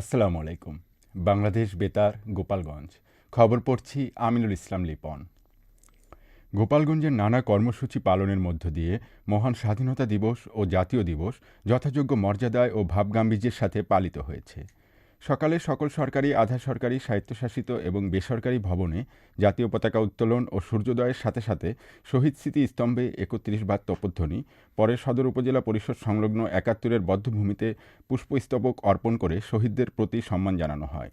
আসসালামু আলাইকুম। বাংলাদেশ বেতার, গোপালগঞ্জ। খবর পড়ছি আমিনুল ইসলাম লিপন। গোপালগঞ্জের নানা কর্মসূচি পালনের মধ্য দিয়ে মহান স্বাধীনতা দিবস ও জাতীয় দিবস যথাযোগ্য মর্যাদায় ও ভাবগাম্ভীর্যের সাথে পালিত হয়েছে। সকালে সকল সরকারি, আধা সরকারি, স্বায়ত্তশাসিত এবং বেসরকারি ভবনে জাতীয় পতাকা উত্তোলন ও সূর্যোদয়ের সাথে সাথে শহীদ স্মৃতি স্তম্ভে একত্রিশ বার তপধ্বনি, পরে সদর উপজেলা পরিষদ সংলগ্ন একাত্তরের বদ্ধভূমিতে পুষ্পস্তবক অর্পণ করে শহীদদের প্রতি সম্মান জানানো হয়।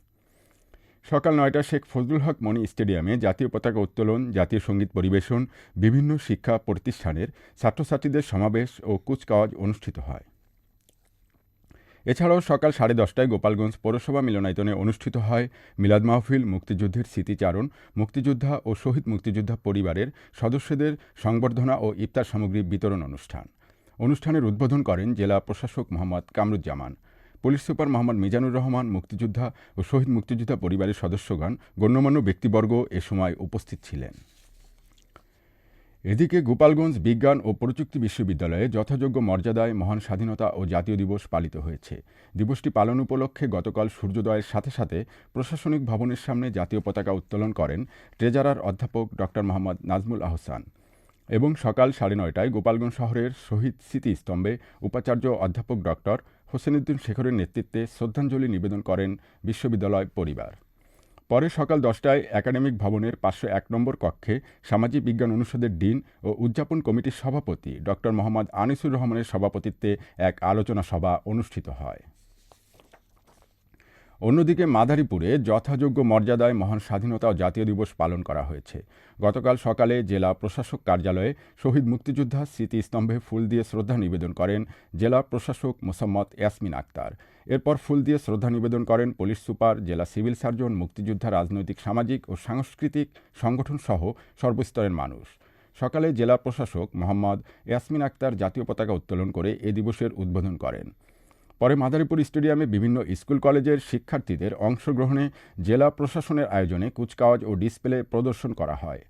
সকাল নয়টা শেখ ফজলুল হক মণি স্টেডিয়ামে জাতীয় পতাকা উত্তোলন, জাতীয় সংগীত পরিবেশন, বিভিন্ন শিক্ষা প্রতিষ্ঠানের ছাত্রছাত্রীদের সমাবেশ ও কুচকাওয়াজ অনুষ্ঠিত হয়। এছাড়াও সকাল সাড়ে দশটায় গোপালগঞ্জ পৌরসভা মিলনায়তনে অনুষ্ঠিত হয় মিলাদ মাহফিল, মুক্তিযুদ্ধের স্মৃতিচারণ, মুক্তিযোদ্ধা ও শহীদ মুক্তিযোদ্ধা পরিবারের সদস্যদের সংবর্ধনা ও ইফতার সামগ্রী বিতরণ অনুষ্ঠান। অনুষ্ঠানের উদ্বোধন করেন জেলা প্রশাসক মোহাম্মদ কামরুজ্জামান। পুলিশ সুপার মোহাম্মদ মিজানুর রহমান, মুক্তিযোদ্ধা ও শহীদ মুক্তিযোদ্ধা পরিবারের সদস্যগণ, গণ্যমান্য ব্যক্তিবর্গ এ সময় উপস্থিত ছিলেন। এদিকে গোপালগঞ্জ বিজ্ঞান ও প্রযুক্তি বিশ্ববিদ্যালয়ে যথাযোগ্য মর্যাদায় মহান স্বাধীনতা ও জাতীয় দিবস পালিত হয়েছে। দিবসটি পালন উপলক্ষে গতকাল সূর্যোদয়ের সাথে সাথে প্রশাসনিক ভবনের সামনে জাতীয় পতাকা উত্তোলন করেন ট্রেজারার অধ্যাপক ড. মোহাম্মদ নাজমুল আহসান এবং সকাল সাড়ে নয়টায় গোপালগঞ্জ শহরের শহীদ স্মৃতিস্তম্ভে উপাচার্য অধ্যাপক ডক্টর হোসেনউদ্দিন শেখরের নেতৃত্বে শ্রদ্ধাঞ্জলি নিবেদন করেন বিশ্ববিদ্যালয় পরিবার। পরে সকাল দশটায় একাডেমিক ভবনের পাঁচশো এক নম্বর কক্ষে সামাজিক বিজ্ঞান অনুষদের ডিন ও উদযাপন কমিটির সভাপতি ডক্টর মোহাম্মদ আনিসুর রহমানের সভাপতিত্বে এক আলোচনা সভা অনুষ্ঠিত হয়। অন্যদিকে মাদারীপুরে যথাযোগ্য মর্যাদায় মহান স্বাধীনতা ও জাতীয় দিবস পালন করা হয়েছে। গতকাল সকালে জেলা প্রশাসক কার্যালয়ে শহীদ মুক্তিযোদ্ধা স্মৃতিস্তম্ভে ফুল দিয়ে শ্রদ্ধা নিবেদন করেন জেলা প্রশাসক মোসাম্মদ ইয়াসমিন আক্তার। এরপর ফুল দিয়ে শ্রদ্ধা নিবেদন করেন পুলিশ সুপার, জেলা সিভিল সার্জন, মুক্তিযোদ্ধা, রাজনৈতিক, সামাজিক ও সাংস্কৃতিক সংগঠন সহ সর্বস্তরের মানুষ। সকালে জেলা প্রশাসক মোহাম্মদ ইয়াসমিন আক্তার জাতীয় পতাকা উত্তোলন করে এ দিবসের উদ্বোধন করেন। পরে মাদারীপুর স্টেডিয়ামে বিভিন্ন স্কুল কলেজের শিক্ষার্থীদের অংশগ্রহণে জেলা প্রশাসনের আয়োজনে কুচকাওয়াজ ও ডিসপ্লে প্রদর্শন করা হয়।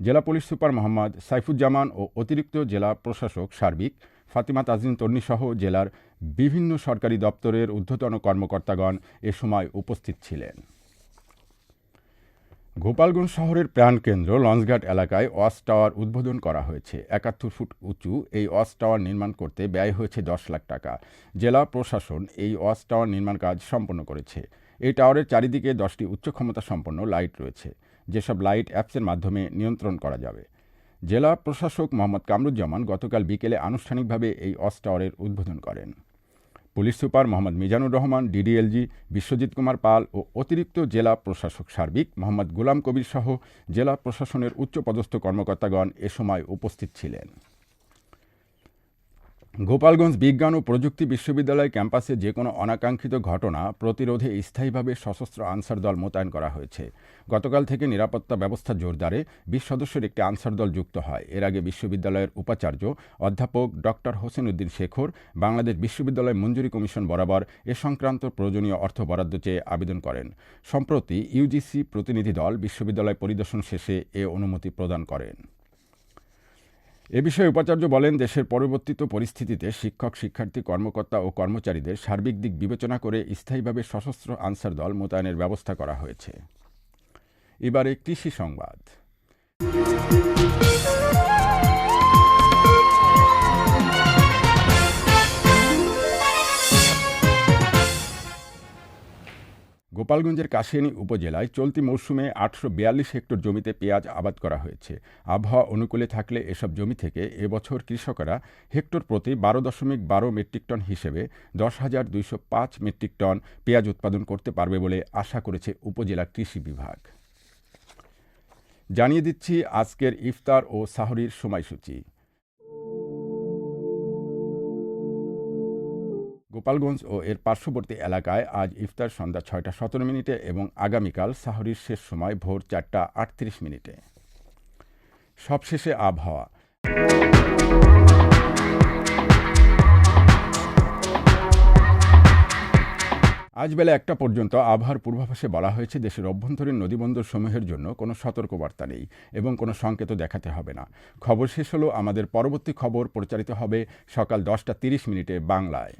জেলা পুলিশ সুপার মোহাম্মদ সাইফুজ্জামান ও অতিরিক্ত জেলা প্রশাসক সার্বিক ফাতিমা তাজরিন তন্নি সহ জেলার বিভিন্ন সরকারি দপ্তরের ঊর্ধ্বতন কর্মকর্তাগণ এ সময় উপস্থিত ছিলেন। গোপালগঞ্জ শহরের প্রাণকেন্দ্র লঞ্চঘাট এলাকায় ওয়াচ টাওয়ার উদ্বোধন করা হয়েছে। একাত্তর ফুট উঁচু এই ওয়াচ টাওয়ার নির্মাণ করতে ব্যয় হয়েছে দশ লাখ টাকা। জেলা প্রশাসন এই ওয়াচ টাওয়ার নির্মাণ কাজ সম্পন্ন করেছে। এই টাওয়ারের চারিদিকে দশটি উচ্চ ক্ষমতা সম্পন্ন লাইট রয়েছে। যেসব লাইট অ্যাপসের মাধ্যমে নিয়ন্ত্রণ করা যাবে। জেলা প্রশাসক মোহাম্মদ কামরুজ্জামান গতকাল বিকেলে আনুষ্ঠানিকভাবে এই অস টাওয়ারের উদ্বোধন করেন। Police super Mohammad Mizanur Rahman, DDLG, Biswajit Kumar Pal ও অতিরিক্ত জেলা প্রশাসক সার্বিক মোহাম্মদ গোলাম কবির সহ জেলা প্রশাসনের উচ্চপদস্থ কর্মকর্তাগণ এ সময় উপস্থিত ছিলেন। গোপালগঞ্জ বিজ্ঞান ও প্রযুক্তি বিশ্ববিদ্যালয় ক্যাম্পাসে যে কোনো অনাকাঙ্ক্ষিত ঘটনা প্রতিরোধে স্থায়ীভাবে সশস্ত্র আনসার দল মোতায়েন করা হয়েছে। গতকাল থেকে নিরাপত্তা ব্যবস্থা জোরদারে বিশ সদস্যের একটি আনসার দল যুক্ত হয়। এর আগে বিশ্ববিদ্যালয়ের উপাচার্য অধ্যাপক ডক্টর হোসেন উদ্দিন শেখর, বাংলাদেশ বিশ্ববিদ্যালয় মঞ্জুরি কমিশন বরাবর এ সংক্রান্ত প্রয়োজনীয় অর্থ বরাদ্দ চেয়ে আবেদন করেন। সম্প্রতি ইউজিসি প্রতিনিধি দল বিশ্ববিদ্যালয় পরিদর্শন শেষে এ অনুমতি প্রদান করেন। এ বিষয়ে উপাচার্য বলেন, দেশের পরিবর্তিত পরিস্থিতিতে শিক্ষক, শিক্ষার্থী, কর্মকর্তা ও কর্মচারীদের সার্বিক দিক বিবেচনা করে স্থায়ীভাবে সশস্ত্র আনসার দল মোতায়েনের ব্যবস্থা করা হয়েছে। এবারে কৃষি সংবাদ। গোপালগঞ্জের কাশিয়ানী উপজেলায় চলতি মৌসুমে আটশো বিয়াল্লিশ হেক্টর জমিতে পেঁয়াজ আবাদ করা হয়েছে। আবহাওয়া অনুকূলে থাকলে এসব জমি থেকে এবছর কৃষকরা হেক্টর প্রতি বারো দশমিক বারো মেট্রিক টন হিসেবে দশ হাজার দুইশো পাঁচ মেট্রিক টন পেঁয়াজ উৎপাদন করতে পারবে বলে আশা করেছে উপজেলা কৃষি বিভাগ। জানিয়ে দিচ্ছি আজকের ইফতার ও সাহরির সময়সূচি। গোপালগঞ্জ ও এর পার্শ্ববর্তী এলাকায় আজ ইফতার সন্ধ্যা ছয়টা সতেরো মিনিটে এবং আগামীকাল সাহরির শেষ সময় ভোর চারটা আটত্রিশ মিনিটে। সবশেষে আবহাওয়া। আজ বেলা একটা পর্যন্ত আবহাওয়ার পূর্বাভাসে বলা হয়েছে, দেশের অভ্যন্তরীণ নদীবন্দর সমূহের জন্য কোনো সতর্কবার্তা নেই এবং কোনো সংকেতও দেখাতে হবে না। খবর শেষ হলো, আমাদের পরবর্তী খবর প্রচারিত হবে সকাল দশটা তিরিশ মিনিটে বাংলায়।